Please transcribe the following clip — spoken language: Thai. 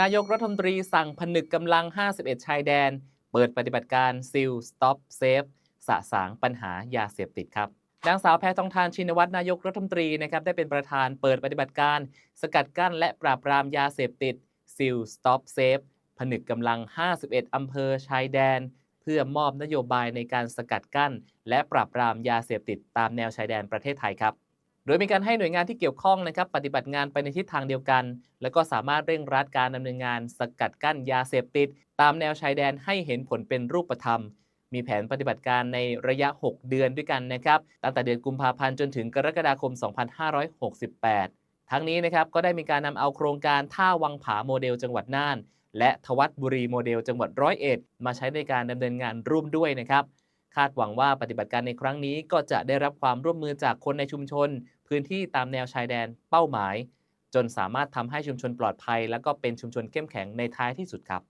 นายกรัฐมนตรีสั่งผนึกกำลัง 51 ชายแดน เปิดปฏิบัติการซิลสต็อปเซฟสะสางปัญหายาเสพติดครับนางสาวแพทองทานชินวัตรนายกรัฐมนตรีนะครับได้เป็นประธานเปิดปฏิบัติการ สกัดกั้นและปราบปรามยาเสพติดซิลสต็อปเซฟผนึกกำลัง 51 อำเภอชายแดน เพื่อมอบนโยบายในการสกัดกั้น และปราบปรามยาเสพติดตามแนวชายแดนประเทศไทยครับ โดยมีการให้หน่วยงานที่เกี่ยวข้องนะครับปฏิบัติงานไปในทิศทางเดียวกัน แล้วก็สามารถเร่งรัดการดำเนินงาน สกัดกั้นยาเสพติด ตามแนวชายแดนให้เห็นผลเป็นรูปธรรม มีแผนปฏิบัติการในระยะ 6 เดือนด้วยกันนะครับตั้งแต่เดือนกุมภาพันธ์จนถึงกรกฎาคม 2568 ทั้งนี้นะครับก็ได้มีการนำเอาโครงการท่าวังผาโมเดลจังหวัดน่าน และทวัดบุรีโมเดลจังหวัดร้อยเอ็ดมาใช้ในการดำเนินงานร่วมด้วยนะครับคาดหวังว่าปฏิบัติการในครั้งนี้ก็จะได้รับความร่วมมือจากคนในชุมชน พื้นที่ตามแนวชายแดนเป้าหมาย จนสามารถทำให้ชุมชนปลอดภัย และก็เป็นชุมชนเข้มแข็งในท้ายที่สุดครับ